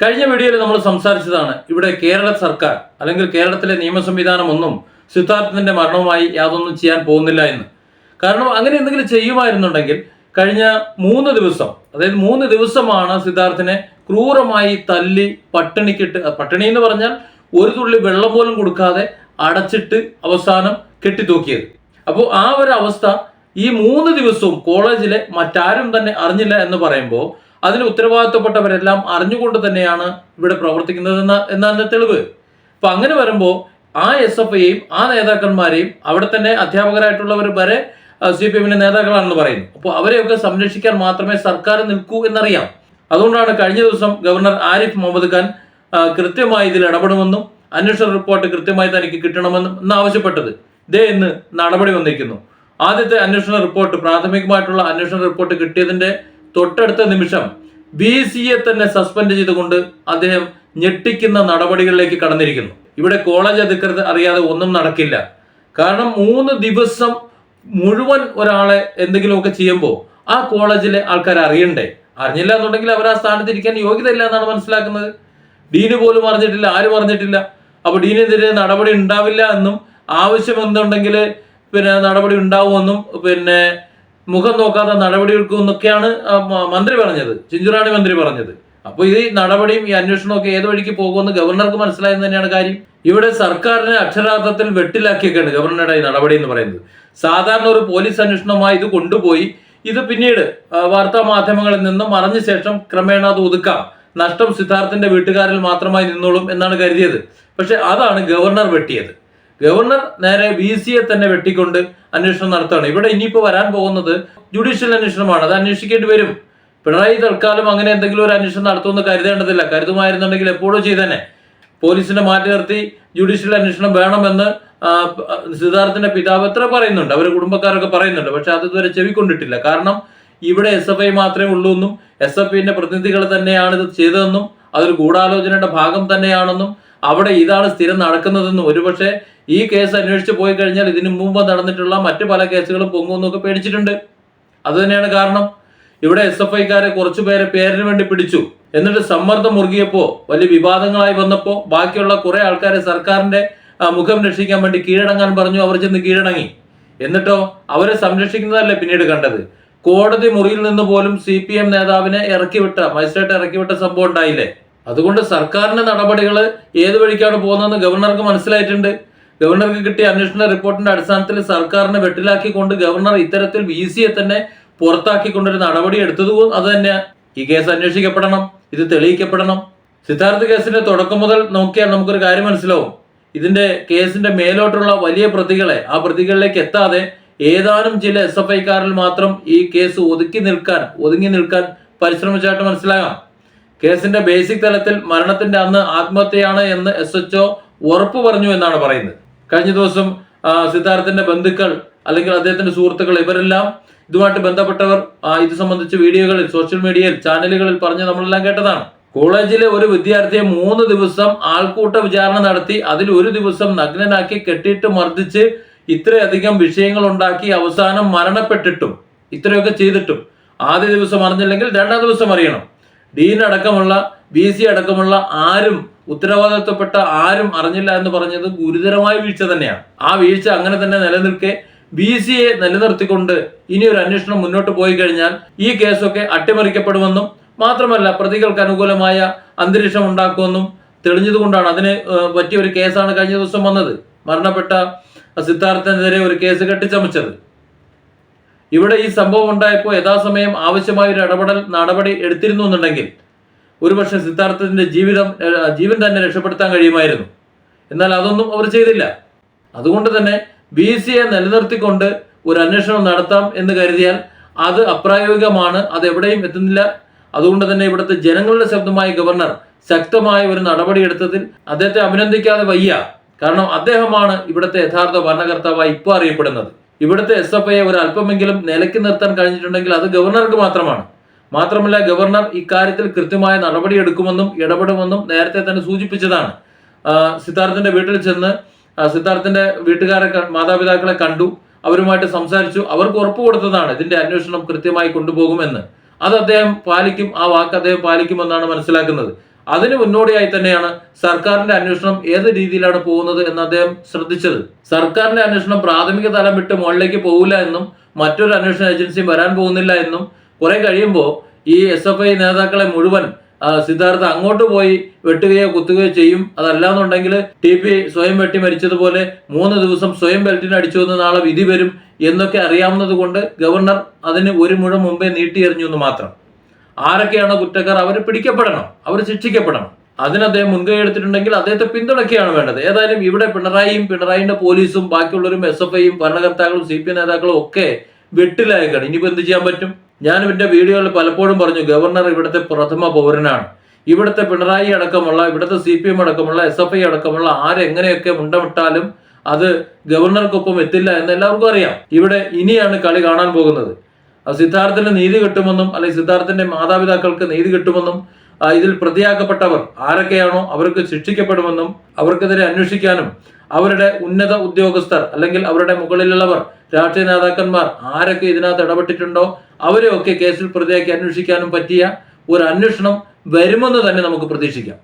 കഴിഞ്ഞ വീഡിയോയിൽ നമ്മൾ സംസാരിച്ചതാണ് ഇവിടെ കേരള സർക്കാർ അല്ലെങ്കിൽ കേരളത്തിലെ നിയമ സംവിധാനം ഒന്നും സിദ്ധാർത്ഥിന്റെ മരണവുമായി യാതൊന്നും ചെയ്യാൻ പോകുന്നില്ല എന്ന്. കാരണം അങ്ങനെ എന്തെങ്കിലും ചെയ്യുമായിരുന്നുണ്ടെങ്കിൽ കഴിഞ്ഞ മൂന്ന് ദിവസം അതായത് മൂന്ന് ദിവസമാണ് സിദ്ധാർത്ഥിനെ ക്രൂരമായി തല്ലി പട്ടിണിക്കിട്ട് പട്ടിണി എന്ന് പറഞ്ഞാൽ ഒരു തുള്ളി വെള്ളം പോലും കൊടുക്കാതെ അടച്ചിട്ട് അവസാനം കെട്ടിത്തൂക്കിയത്. അപ്പോൾ ആ ഒരു അവസ്ഥ ഈ മൂന്ന് ദിവസവും കോളേജിലെ മറ്റാരും തന്നെ അറിഞ്ഞില്ല എന്ന് പറയുമ്പോൾ അതിന് ഉത്തരവാദിത്തപ്പെട്ടവരെല്ലാം അറിഞ്ഞുകൊണ്ട് തന്നെയാണ് ഇവിടെ പ്രവർത്തിക്കുന്നത് എന്ന എന്നാണ് തെളിവ്. അപ്പൊ അങ്ങനെ വരുമ്പോൾ ആ എസ് എഫ് ഐയെയും ആ നേതാക്കന്മാരെയും അവിടെ തന്നെ അധ്യാപകരായിട്ടുള്ളവർ വരെ സി പി എമ്മിന്റെ നേതാക്കളാണെന്ന് പറയുന്നു. അപ്പോൾ അവരെയൊക്കെ സംരക്ഷിക്കാൻ മാത്രമേ സർക്കാർ നിൽക്കൂ എന്നറിയാം. അതുകൊണ്ടാണ് കഴിഞ്ഞ ദിവസം ഗവർണർ ആരിഫ് മുഹമ്മദ് ഖാൻ കൃത്യമായി ഇതിൽ ഇടപെടുമെന്നും അന്വേഷണ റിപ്പോർട്ട് കൃത്യമായി തനിക്ക് കിട്ടണമെന്നും എന്ന് ആവശ്യപ്പെട്ടത്. ഇതേ ഇന്ന് നടപടി വന്നിരിക്കുന്നു. ആദ്യത്തെ അന്വേഷണ റിപ്പോർട്ട് പ്രാഥമികമായിട്ടുള്ള അന്വേഷണ റിപ്പോർട്ട് കിട്ടിയതിന്റെ തൊട്ടടുത്ത നിമിഷം ബി സിയെ തന്നെ സസ്പെൻഡ് ചെയ്തുകൊണ്ട് അദ്ദേഹം ഞെട്ടിക്കുന്ന നടപടികളിലേക്ക് കടന്നിരിക്കുന്നു. ഇവിടെ കോളേജ് അധികൃതർ അറിയാതെ ഒന്നും നടക്കില്ല. കാരണം മൂന്ന് ദിവസം മുഴുവൻ ഒരാളെ എന്തെങ്കിലുമൊക്കെ ചെയ്യുമ്പോൾ ആ കോളേജിലെ ആൾക്കാർ അറിയണ്ടേ? അറിഞ്ഞില്ല എന്നുണ്ടെങ്കിൽ അവർ ആ സ്ഥാനത്ത് ഇരിക്കാൻ യോഗ്യത ഇല്ല എന്നാണ് മനസ്സിലാക്കുന്നത്. ഡീന് പോലും അറിഞ്ഞിട്ടില്ല ആരും അറിഞ്ഞിട്ടില്ല. അപ്പൊ ഡീനെതിരെ നടപടി ഉണ്ടാവില്ല എന്നും ആവശ്യം എന്തുണ്ടെങ്കിൽ പിന്നെ നടപടി ഉണ്ടാവുമെന്നും പിന്നെ മുഖം നോക്കാതെ നടപടി എടുക്കും എന്നൊക്കെയാണ് മന്ത്രി പറഞ്ഞത്. ചിഞ്ചുറാണി മന്ത്രി പറഞ്ഞത്. അപ്പൊ ഈ നടപടിയും ഈ അന്വേഷണവും ഒക്കെ ഏത് വഴിക്ക് പോകുമെന്ന് ഗവർണർക്ക് മനസ്സിലായെന്ന് തന്നെയാണ് കാര്യം. ഇവിടെ സർക്കാരിനെ അക്ഷരാർത്ഥത്തിൽ വെട്ടിലാക്കിയൊക്കെയാണ് ഗവർണറുടെ ഈ നടപടി എന്ന് പറയുന്നത്. സാധാരണ ഒരു പോലീസ് അന്വേഷണമായി ഇത് കൊണ്ടുപോയി. ഇത് പിന്നീട് വാർത്താ മാധ്യമങ്ങളിൽ നിന്നും മറഞ്ഞ ശേഷം ക്രമേണ അത് ഒതുക്കാം. നഷ്ടം സിദ്ധാർത്ഥിന്റെ വീട്ടുകാരിൽ മാത്രമായി നിന്നോളും എന്നാണ് കരുതിയത്. പക്ഷെ അതാണ് ഗവർണർ വെട്ടിയത്. ഗവർണർ നേരെ വി സിയെ തന്നെ വെട്ടിക്കൊണ്ട് അന്വേഷണം നടത്തുകയാണ്. ഇവിടെ ഇനിയിപ്പോ വരാൻ പോകുന്നത് ജുഡീഷ്യൽ അന്വേഷണമാണ്. അത് അന്വേഷിക്കേണ്ടി വരും. പിണറായി തൽക്കാലം അങ്ങനെ എന്തെങ്കിലും ഒരു അന്വേഷണം നടത്തുമെന്ന് കരുതേണ്ടതില്ല. കരുതുമായിരുന്നുണ്ടെങ്കിൽ എപ്പോഴും ചെയ്തന്നെ പോലീസിനെ മാറ്റി നിർത്തി ജുഡീഷ്യൽ അന്വേഷണം വേണമെന്ന് സിദ്ധാർത്ഥിന്റെ പിതാവ് എത്ര പറയുന്നുണ്ട്? അവരുടെ കുടുംബക്കാരൊക്കെ പറയുന്നുണ്ട്. പക്ഷെ അത് ഇതുവരെ ചെവിക്കൊണ്ടിട്ടില്ല. കാരണം ഇവിടെ എസ് എഫ് ഐ മാത്രമേ ഉള്ളൂ എന്നും എസ് എഫ് ഐന്റെ പ്രതിനിധികൾ തന്നെയാണ് ഇത് ചെയ്തതെന്നും അതൊരു ഗൂഢാലോചനയുടെ ഭാഗം തന്നെയാണെന്നും അവിടെ ഇതാണ് സ്ഥിരം നടക്കുന്നതെന്നും. ഒരുപക്ഷെ ഈ കേസ് അന്വേഷിച്ച് പോയി കഴിഞ്ഞാൽ ഇതിനു മുമ്പ് നടന്നിട്ടുള്ള മറ്റു പല കേസുകളും പൊങ്ങുമെന്നൊക്കെ പേടിച്ചിട്ടുണ്ട്. അത് തന്നെയാണ് കാരണം. ഇവിടെ എസ് എഫ് ഐക്കാരെ കുറച്ചു പേരെ പേരിന് വേണ്ടി പിടിച്ചു. എന്നിട്ട് സമ്മർദ്ദം മുറുകിയപ്പോ വലിയ വിവാദങ്ങളായി വന്നപ്പോ ബാക്കിയുള്ള കുറെ ആൾക്കാരെ സർക്കാരിന്റെ മുഖം രക്ഷിക്കാൻ വേണ്ടി കീഴടങ്ങാൻ പറഞ്ഞു അവർ ചെന്ന് കീഴടങ്ങി. എന്നിട്ടോ അവരെ സംരക്ഷിക്കുന്നതല്ലേ പിന്നീട് കണ്ടത്? കോടതി മുറിയിൽ നിന്ന് പോലും സി പി എം നേതാവിനെ ഇറക്കിവിട്ട മജിസ്ട്രേറ്റ് ഇറക്കിവിട്ട സംഭവം ഉണ്ടായില്ലേ? അതുകൊണ്ട് സർക്കാരിന്റെ നടപടികൾ ഏത് വഴിക്കാണ് പോകുന്നതെന്ന് ഗവർണർക്ക് മനസ്സിലായിട്ടുണ്ട്. ഗവർണർക്ക് കിട്ടിയ അന്വേഷണ റിപ്പോർട്ടിന്റെ അടിസ്ഥാനത്തിൽ സർക്കാരിനെ വെട്ടിലാക്കിക്കൊണ്ട് ഗവർണർ ഇത്തരത്തിൽ വി സിയെ തന്നെ പുറത്താക്കിക്കൊണ്ടൊരു നടപടി എടുത്തതും അത് തന്നെ. ഈ കേസ് അന്വേഷിക്കപ്പെടണം. ഇത് തെളിയിക്കപ്പെടണം. സിദ്ധാർത്ഥ കേസിന്റെ തുടക്കം മുതൽ നോക്കിയാൽ നമുക്കൊരു കാര്യം മനസ്സിലാവും. ഇതിന്റെ കേസിന്റെ മേലോട്ടുള്ള വലിയ പ്രതികളെ ആ പ്രതികളിലേക്ക് എത്താതെ ഏതാനും ചില എസ് എഫ് ഐക്കാരിൽ മാത്രം ഈ കേസ് ഒതുക്കി നിൽക്കാൻ ഒതുങ്ങി നിൽക്കാൻ പരിശ്രമിച്ചായിട്ട് മനസ്സിലാകാം. കേസിന്റെ ബേസിക് തലത്തിൽ മരണത്തിന്റെ അന്ന് ആത്മഹത്യയാണ് എന്ന് എസ് എച്ച് ഉറപ്പ് പറഞ്ഞു എന്നാണ് പറയുന്നത്. കഴിഞ്ഞ ദിവസം സിദ്ധാർത്ഥന്റെ ബന്ധുക്കൾ അല്ലെങ്കിൽ അദ്ദേഹത്തിന്റെ സുഹൃത്തുക്കൾ ഇവരെല്ലാം ഇതുമായിട്ട് ബന്ധപ്പെട്ടവർ ഇത് സംബന്ധിച്ച് വീഡിയോകളിൽ സോഷ്യൽ മീഡിയയിൽ ചാനലുകളിൽ പറഞ്ഞ് നമ്മളെല്ലാം കേട്ടതാണ്. കോളേജിലെ ഒരു വിദ്യാർത്ഥിയെ മൂന്ന് ദിവസം ആൾക്കൂട്ട വിചാരണ നടത്തി അതിൽ ഒരു ദിവസം നഗ്നനാക്കി കെട്ടിയിട്ട് മർദ്ദിച്ച് ഇത്രയധികം വിഷയങ്ങൾ ഉണ്ടാക്കി അവസാനം മരണപ്പെട്ടിട്ടും ഇത്രയൊക്കെ ചെയ്തിട്ടും ആദ്യ ദിവസം അറിഞ്ഞില്ലെങ്കിൽ രണ്ടാം ദിവസം അറിയണം. ഡീൻ അടക്കമുള്ള ബി സി അടക്കമുള്ള ആരും ഉത്തരവാദിത്വപ്പെട്ട ആരും അറിഞ്ഞില്ല എന്ന് പറഞ്ഞത് ഗുരുതരമായ വീഴ്ച തന്നെയാണ്. ആ വീഴ്ച അങ്ങനെ തന്നെ നിലനിൽക്കെ ബി സിയെ നിലനിർത്തിക്കൊണ്ട് ഇനി ഒരു അന്വേഷണം മുന്നോട്ട് പോയി കഴിഞ്ഞാൽ ഈ കേസൊക്കെ അട്ടിമറിക്കപ്പെടുമെന്നും മാത്രമല്ല പ്രതികൾക്ക് അനുകൂലമായ അന്തരീക്ഷം ഉണ്ടാക്കുമെന്നും തെളിഞ്ഞതുകൊണ്ടാണ് അതിന് പറ്റിയ ഒരു കേസാണ് കഴിഞ്ഞ ദിവസം വന്നത്. മരണപ്പെട്ട സിദ്ധാർത്ഥനെതിരെ ഒരു കേസ് കെട്ടിച്ചമച്ചത്. ഇവിടെ ഈ സംഭവം ഉണ്ടായപ്പോൾ യഥാസമയം ആവശ്യമായ ഒരു ഇടപെടൽ നടപടി എടുത്തിരുന്നു എന്നുണ്ടെങ്കിൽ ഒരുപക്ഷെ സിദ്ധാർത്ഥത്തിന്റെ ജീവിതം ജീവൻ തന്നെ രക്ഷപ്പെടുത്താൻ കഴിയുമായിരുന്നു. എന്നാൽ അതൊന്നും അവർ ചെയ്തില്ല. അതുകൊണ്ട് തന്നെ ബി സിയെ നിലനിർത്തിക്കൊണ്ട് ഒരു അന്വേഷണം നടത്താം എന്ന് കരുതിയാൽ അത് അപ്രായോഗികമാണ് അത് എവിടെയും എത്തുന്നില്ല. അതുകൊണ്ട് തന്നെ ഇവിടുത്തെ ജനങ്ങളുടെ ശബ്ദമായി ഗവർണർ ശക്തമായ ഒരു നടപടി എടുത്തതിൽ അദ്ദേഹത്തെ അഭിനന്ദിക്കാതെ വയ്യ. കാരണം അദ്ദേഹമാണ് ഇവിടുത്തെ യഥാർത്ഥ ഭരണകർത്താവായി ഇപ്പോൾ അറിയപ്പെടുന്നത്. ഇവിടുത്തെ എസ് എഫ് ഐയെ ഒരു അല്പമെങ്കിലും നിലയ്ക്ക് നിർത്താൻ കഴിഞ്ഞിട്ടുണ്ടെങ്കിൽ അത് ഗവർണർക്ക് മാത്രമാണ്. മാത്രമല്ല ഗവർണർ ഇക്കാര്യത്തിൽ കൃത്യമായ നടപടി എടുക്കുമെന്നും ഇടപെടുമെന്നും നേരത്തെ തന്നെ സൂചിപ്പിച്ചതാണ്. സിദ്ധാർത്ഥന്റെ വീട്ടിൽ ചെന്ന് സിദ്ധാർത്ഥിന്റെ വീട്ടുകാരെ മാതാപിതാക്കളെ കണ്ടു അവരുമായിട്ട് സംസാരിച്ചു അവർക്ക് ഉറപ്പ് കൊടുത്തതാണ് ഇതിന്റെ അന്വേഷണം കൃത്യമായി കൊണ്ടുപോകുമെന്ന്. അത് അദ്ദേഹം പാലിക്കും ആ വാക്ക് അദ്ദേഹം പാലിക്കുമെന്നാണ് മനസ്സിലാക്കുന്നത്. അതിന് മുന്നോടിയായി തന്നെയാണ് സർക്കാരിന്റെ അന്വേഷണം ഏത് രീതിയിലാണ് പോകുന്നത് എന്ന് അദ്ദേഹം ശ്രദ്ധിച്ചത്. സർക്കാരിന്റെ അന്വേഷണം പ്രാഥമിക തലം വിട്ട് മുകളിലേക്ക് പോകില്ല എന്നും മറ്റൊരു അന്വേഷണ ഏജൻസിയും വരാൻ പോകുന്നില്ല എന്നും കുറെ കഴിയുമ്പോൾ ഈ എസ് എഫ് ഐ നേതാക്കളെ മുഴുവൻ സിദ്ധാർത്ഥ അങ്ങോട്ട് പോയി വെട്ടുകയോ കുത്തുകയോ ചെയ്യും. അതല്ലാന്നുണ്ടെങ്കിൽ ടി പി സ്വയം വെട്ടി മരിച്ചതുപോലെ മൂന്ന് ദിവസം സ്വയം ബെൽറ്റിന് അടിച്ചു എന്ന് നാളെ വിധി വരും എന്നൊക്കെ അറിയാവുന്നത് കൊണ്ട് ഗവർണർ അതിന് ഒരു മുഴം മുമ്പേ നീട്ടിയെറിഞ്ഞു എന്ന് മാത്രം. ആരൊക്കെയാണോ കുറ്റക്കാർ? അവർ പിടിക്കപ്പെടണം. അവർ ശിക്ഷിക്കപ്പെടണം. അതിന് അദ്ദേഹം മുൻകൈ എടുത്തിട്ടുണ്ടെങ്കിൽ അദ്ദേഹത്തെ പിന്തുണയ്ക്കുകയാണ് വേണ്ടത്. ഏതായാലും ഇവിടെ പിണറായിയും പിണറായിന്റെ പോലീസും ബാക്കിയുള്ളവരും എസ് എഫ് ഐയും ഭരണകർത്താക്കളും സി പി നേതാക്കളും ഒക്കെ വെട്ടിലായേക്കാണ് ഇനിയിപ്പോൾ എന്ത് ചെയ്യാൻ പറ്റും? ഞാൻ എന്റെ വീഡിയോയിൽ പലപ്പോഴും പറഞ്ഞു ഗവർണർ ഇവിടുത്തെ പ്രഥമ പൗരനാണ്. ഇവിടുത്തെ പിണറായി അടക്കമുള്ള ഇവിടുത്തെ സി പി എം അടക്കമുള്ള എസ് എഫ് ഐ അടക്കമുള്ള ആരെങ്ങനെയൊക്കെ മുണ്ടമിട്ടാലും അത് ഗവർണർക്കൊപ്പം എത്തില്ല എന്ന് എല്ലാവർക്കും അറിയാം. ഇവിടെ ഇനിയാണ് കളി കാണാൻ പോകുന്നത്. സിദ്ധാർത്ഥിന് നീതി കിട്ടുമെന്നും അല്ലെങ്കിൽ സിദ്ധാർത്ഥിന്റെ മാതാപിതാക്കൾക്ക് നീതി കിട്ടുമെന്നും ഇതിൽ പ്രതിയാക്കപ്പെട്ടവർ ആരൊക്കെയാണോ അവർക്ക് ശിക്ഷിക്കപ്പെടുമെന്നും അവർക്കെതിരെ അന്വേഷിക്കാനും അവരുടെ ഉന്നത ഉദ്യോഗസ്ഥർ അല്ലെങ്കിൽ അവരുടെ മുകളിലുള്ളവർ രാഷ്ട്രീയ നേതാക്കന്മാർ ആരൊക്കെ ഇതിനകത്ത് ഇടപെട്ടിട്ടുണ്ടോ അവരെയൊക്കെ കേസിൽ പ്രതിയാക്കി അന്വേഷിക്കാനും പറ്റിയ ഒരു അന്വേഷണം വരുമെന്ന് തന്നെ നമുക്ക് പ്രതീക്ഷിക്കാം.